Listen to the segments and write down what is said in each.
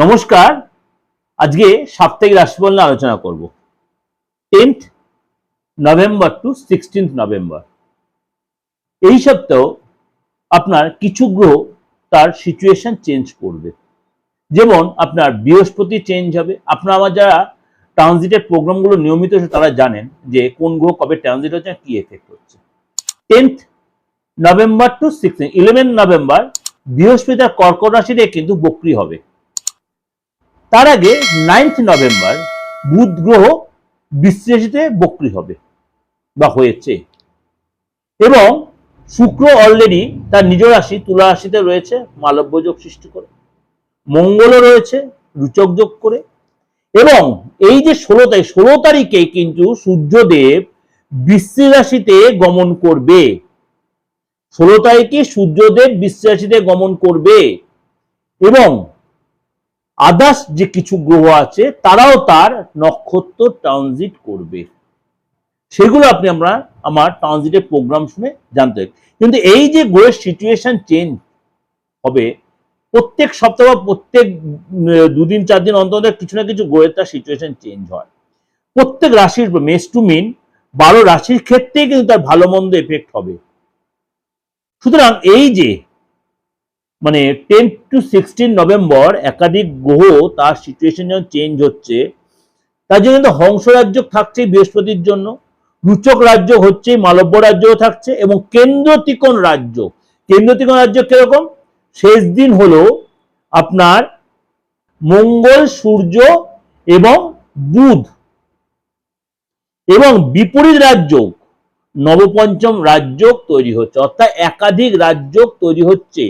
নমস্কার। আজকে সাপ্তাহিক রাশিফল নিয়ে আলোচনা করব। Tenth November to sixteenth November. এই সপ্তাহ আপনার কিছু গ্রহ তার সিচুয়েশন চেঞ্জ করবে। যেমন আপনার বৃহস্পতি চেঞ্জ হবে। আপনার আমার যারা ট্রানজিটের প্রোগ্রামগুলো নিয়মিত তারা জানেন যে কোন গ্রহ কবে ট্রানজিট হচ্ছে কি এফেক্ট হচ্ছে। Tenth November to sixteen eleven November বৃহস্পতি তার কর্কট রাশিতে কিন্তু বক্রি হবে। তার আগে নাইন্থ নভেম্বর বুধ গ্রহ বিশ্লেষিতে বক্রি হবে বা হয়েছে। এবং শুক্র অলরেডি তার নিজ রাশি, তুলা রাশিতে রয়েছে, মালব্য যোগ সৃষ্টি করে, মঙ্গলও রয়েছে, রুচক যোগ করে। এবং এই যে ষোলো তারিখ, ষোলো তারিখে কিন্তু সূর্যদেব বৃশ্চিক রাশিতে গমন করবে। ষোলো তারিখে সূর্যদেব বৃশ্চিক রাশিতে গমন করবে। এবং আদার্স যে কিছু গ্রহ আছে, তারাও তার নক্ষত্র ট্রানজিট করবে। সেগুলো আপনি আমরা আমার ট্রানজিটের প্রোগ্রাম শুনে জানতে কিন্তু এই যে গ্রহের সিচুয়েশন চেঞ্জ হবে, প্রত্যেক সপ্তাহ বা প্রত্যেক দুদিন, চার দিন অন্তর কিছু না কিছু গ্রহের তার সিচুয়েশন চেঞ্জ হয়। প্রত্যেক রাশির মেস টু মিন, বারো রাশির ক্ষেত্রেই কিন্তু তার ভালো মন্দ এফেক্ট হবে। সুতরাং এই যে মানে টেন টু সিক্সটিন নভেম্বর একাধিক গ্রহ তার সিচুয়েশন যখন চেঞ্জ হচ্ছে। তার জন্য কিন্তু হংস রাজ্য থাকছে বৃহস্পতির জন্য, রুচক রাজ্য হচ্ছে মালব্য রাজ্যও থাকছে এবং কেন্দ্র ত্রিকোণ রাজ্য। কেন্দ্র ত্রিকোণ রাজ্য কীরকম? শেষ দিন হলো আপনার মঙ্গল, সূর্য এবং বুধ। এবং বিপরীত রাজ্য, নবপঞ্চম রাজ্য তৈরি হচ্ছে, অর্থাৎ একাধিক রাজ্য তৈরি হচ্ছে।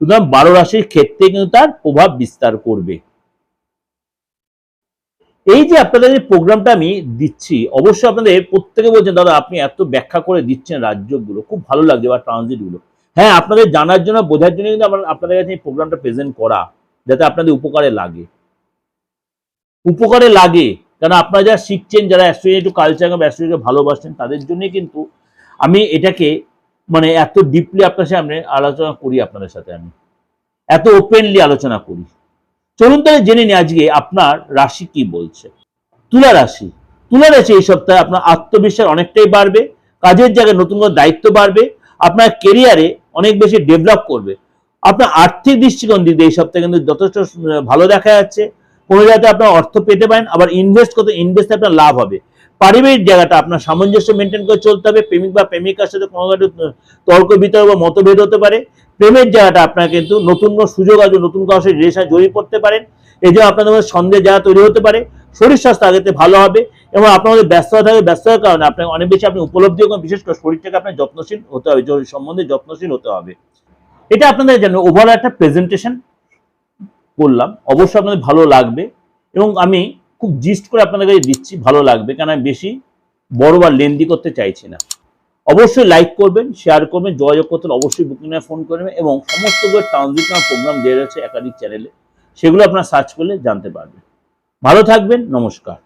সুতরাং বারো রাশির ক্ষেত্রে কিন্তু তার প্রভাব বিস্তার করবে। এই যে আপনাদের প্রোগ্রামটা আমি দিচ্ছি, অবশ্যই আপনাদের প্রত্যেকে বলছেন, দাদা, আপনি এত ব্যাখ্যা করে দিচ্ছেন রাজ্যগুলো, খুব ভালো লাগছে বা ট্রানজিটগুলো। হ্যাঁ আপনাদের জানার জন্য, বোঝার জন্য কিন্তু আপনাদের কাছে এই প্রোগ্রামটা প্রেজেন্ট করা, যাতে আপনাদের উপকারে লাগে। উপকারে লাগে কারণ আপনারা যারা শিখছেন, যারা অ্যাস্ট্রোলজি একটু কালচার বা অ্যাস্ট্রোলজিকে ভালোবাসেন তাদের জন্যই কিন্তু আমি এটাকে মানে এত ডিপলি আপনার সামনে আলোচনা করি আপনাদের সাথে আমি। এত ওপেনলি আলোচনা করি। চলুন তাহলে জেনে নিই আজকে আপনার রাশি কি বলছে। তুলা রাশি। তুলা রাশি এই সপ্তাহে আপনার আত্মবিশ্বাস অনেকটাই বাড়বে, কাজের জায়গায় নতুন কোনো দায়িত্ব বাড়বে, আপনার কেরিয়ারে অনেক বেশি ডেভেলপ করবে। আপনার আর্থিক দৃষ্টিকোণ দিতে এই সপ্তাহে কিন্তু যথেষ্ট ভালো দেখা যাচ্ছে। কোনো জায়গাতে আপনার অর্থ পেতে পারেন, আবার ইনভেস্ট করতে ইনভেস্ট আপনার লাভ হবে। পারিবারিক জায়গাটা আপনার সামঞ্জস্য মেনটেন করে চলতে হবে। প্রেমিক বা প্রেমিকার সাথে কোনো তর্ক বিতর্ক বা মতভেদ হতে পারে। প্রেমের জায়গাটা আপনার কিন্তু নতুন কোনো সুযোগ আসবে, নতুন কারোর সাথে জড়িয়ে পড়তে পারেন। এই জন্য আপনাদের মধ্যে সন্দেহ জায়গা তৈরি হতে পারে। শরীর স্বাস্থ্য আগেতে ভালো হবে এবং মধ্যে ব্যস্ততা থাকবে ব্যস্ততার কারণে আপনাকে অনেক বেশি আপনি উপলব্ধি করেন বিশেষ করে শরীরটাকে আপনার যত্নশীল হতে হবে সম্বন্ধে যত্নশীল হতে হবে। এটা আপনাদের জন্য ওভারঅল একটা প্রেজেন্টেশন করলাম অবশ্যই আপনাদের ভালো লাগবে। এবং আমি খুব জিস্ট করে আপনাদের কাছে দিচ্ছি, ভালো লাগবে। কারণ আমি বেশি বড় বা লেন্দি করতে চাইছি না। অবশ্যই লাইক করবেন শেয়ার করবেন, যোগাযোগ করতে অবশ্যই বুকিং ফোন করবেন এবং সমস্ত ট্রানজিট প্রোগ্রাম দেওয়া রয়েছে একাধিক চ্যানেলে সেগুলো আপনারা সার্চ করলে জানতে পারবেন। ভালো থাকবেন, নমস্কার।